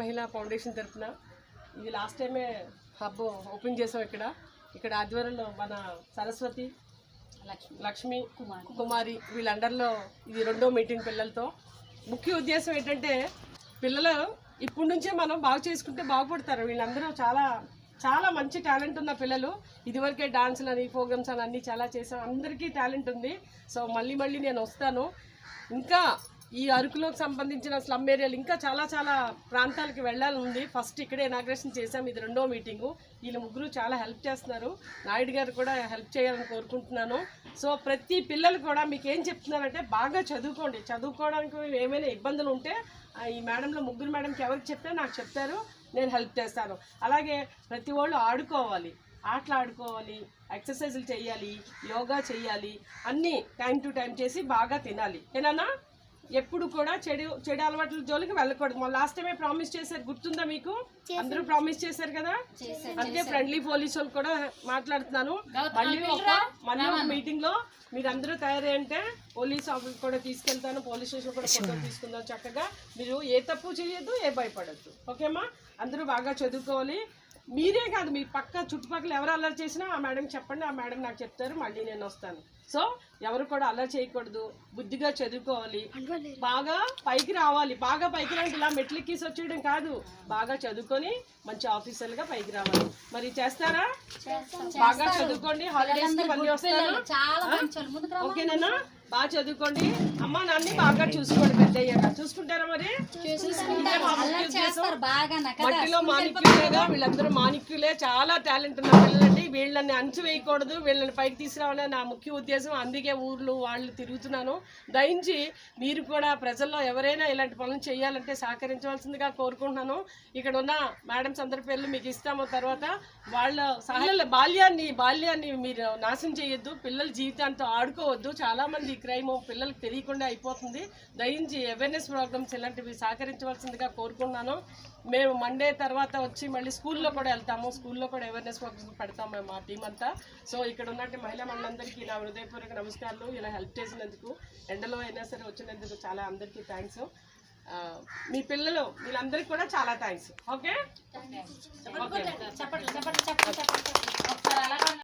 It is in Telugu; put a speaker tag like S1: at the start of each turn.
S1: మహిళా ఫౌండేషన్ తరఫున ఇది లాస్ట్ టైమే హబ్ ఓపెన్ చేసాం ఇక్కడ. ఇక్కడ ఆధ్వర్యంలో మన సరస్వతి లక్ష్మి. కుమారి. వీళ్ళ అండర్లో ఇది రెండో మీటింగ్ పిల్లలతో. ముఖ్య ఉద్దేశం ఏంటంటే పిల్లలు ఇప్పటి నుంచే మనం బాగు చేసుకుంటే బాగుపడతారు. వీళ్ళందరూ చాలా చాలా మంచి టాలెంట్ ఉన్న పిల్లలు. ఇదివరకే డాన్సులు అని ప్రోగ్రామ్స్ అని అన్నీ చాలా చేసాం అందరికీ టాలెంట్ ఉంది. సో మళ్ళీ మళ్ళీ నేను వస్తాను. ఇంకా ఈ అరకులోకి సంబంధించిన స్లమ్ ఏరియాలు ఇంకా చాలా చాలా ప్రాంతాలకు వెళ్ళాలని ఉంది ఫస్ట్ ఇక్కడే ఇనాగ్రేషన్ చేశాం. ఇది రెండో మీటింగు వీళ్ళు ముగ్గురు చాలా హెల్ప్ చేస్తున్నారు. నాయుడు గారు కూడా హెల్ప్ చేయాలని కోరుకుంటున్నాను. సో ప్రతి పిల్లలు కూడా మీకు ఏం చెప్తున్నారంటే బాగా చదువుకోండి. చదువుకోవడానికి ఏమైనా ఇబ్బందులు ఉంటే ఈ మేడంలో ముగ్గురు మేడంకి ఎవరికి చెప్తే నాకు చెప్తారు. నేను హెల్ప్ చేస్తాను. అలాగే ప్రతి వాళ్ళు ఆడుకోవాలి. ఆటలు ఆడుకోవాలి. ఎక్సర్సైజులు చేయాలి. యోగా చేయాలి. అన్నీ టైం టు టైం చేసి బాగా తినాలి. ఏనా ఎప్పుడు కూడా చెడు చెడు అలవాట్ల జోలికి వెళ్ళకూడదు. మన లాస్ట్ టైమే ప్రామిస్ చేశారు గుర్తుందా మీకు? అందరూ ప్రామిస్ చేశారు కదా? అంతే ఫ్రెండ్లీ పోలీస్ వాళ్ళు కూడా మాట్లాడుతున్నాను. మళ్ళీ ఒక మళ్ళీ ఒక మీటింగ్లో మీరందరూ తయారై అంటే పోలీస్ ఆఫీస్ కూడా తీసుకెళ్తాను పోలీస్ స్టేషన్ కూడా ఫోటో తీసుకుందాం చక్కగా. మీరు ఏ తప్పు చేయొద్దు ఏ భయపడద్దు. ఓకేమా? అందరూ బాగా చదువుకోవాలి. మీరే కాదు మీ పక్క చుట్టుపక్కల ఎవరు అల్లరి చేసినా ఆ మేడం చెప్పండి ఆ మేడం నాకు చెప్తారు మళ్ళీ నేను వస్తాను. సో ఎవరు కూడా అల్లరి చేయకూడదు బుద్ధిగా చదువుకోవాలి. బాగా పైకి రావాలి బాగా పైకి రండి. ఇలా మెట్లెక్కేసి వచ్చేయడం కాదు. బాగా చదువుకొని మంచి ఆఫీసర్లుగా పైకి రావాలి. మరి చేస్తారా? బాగా చదువుకోండి. హాలిడేస్కి మళ్ళీ. ఓకేనా బాగా చదువుకోండి. అమ్మ నాన్ని బాగా చూసుకోండి పెద్ద అయ్యాక చూసుకుంటారా మరి? మట్టిలో మాణిక్యులేగా వీళ్ళందరూ మాణిక్యులే. చాలా టాలెంట్ ఉన్న పిల్లలండి. వీళ్ళని అంచువేయకూడదు వీళ్ళని పైకి తీసుకురావాలని నా ముఖ్య ఉద్దేశం. అందుకే ఊర్లు వాళ్ళు తిరుగుతున్నాను. దయించి మీరు కూడా ప్రజల్లో ఎవరైనా ఇలాంటి పనులు చేయాలంటే సహకరించవలసిందిగా కోరుకుంటున్నాను. ఇక్కడ ఉన్న మేడమ్స్ అందరి పేర్లు మీకు ఇస్తాము. తర్వాత వాళ్ళ సహాయాల బాల్యాన్ని బాల్యాన్ని మీరు నాశనం చేయొద్దు. పిల్లల జీవితాంతో ఆడుకోవద్దు. చాలా మంది క్రైమ్ పిల్లలకు తెలియకుండా అయిపోతుంది. దయించి అవేర్నెస్ ప్రోగ్రామ్స్ ఇలాంటివి సహకరించవలసిందిగా కోరుకున్నాను మేము మండే తర్వాత వచ్చి మళ్ళీ స్కూల్లో కూడా వెళ్తాము. స్కూల్లో కూడా అవేర్నెస్ ప్రోగ్రామ్స్ పెడతాము మేము మా టీం అంతా. సో ఇక్కడ ఉన్నట్టు మహిళా మండలందరికీ నా హృదయపూర్వక నమస్కారాలు. ఇలా హెల్ప్ చేసినందుకు ఎండలో అయినా సరే వచ్చినందుకు చాలా అందరికీ థ్యాంక్స్ మీ పిల్లలు వీళ్ళందరికీ కూడా చాలా థ్యాంక్స్ ఓకే ఓకే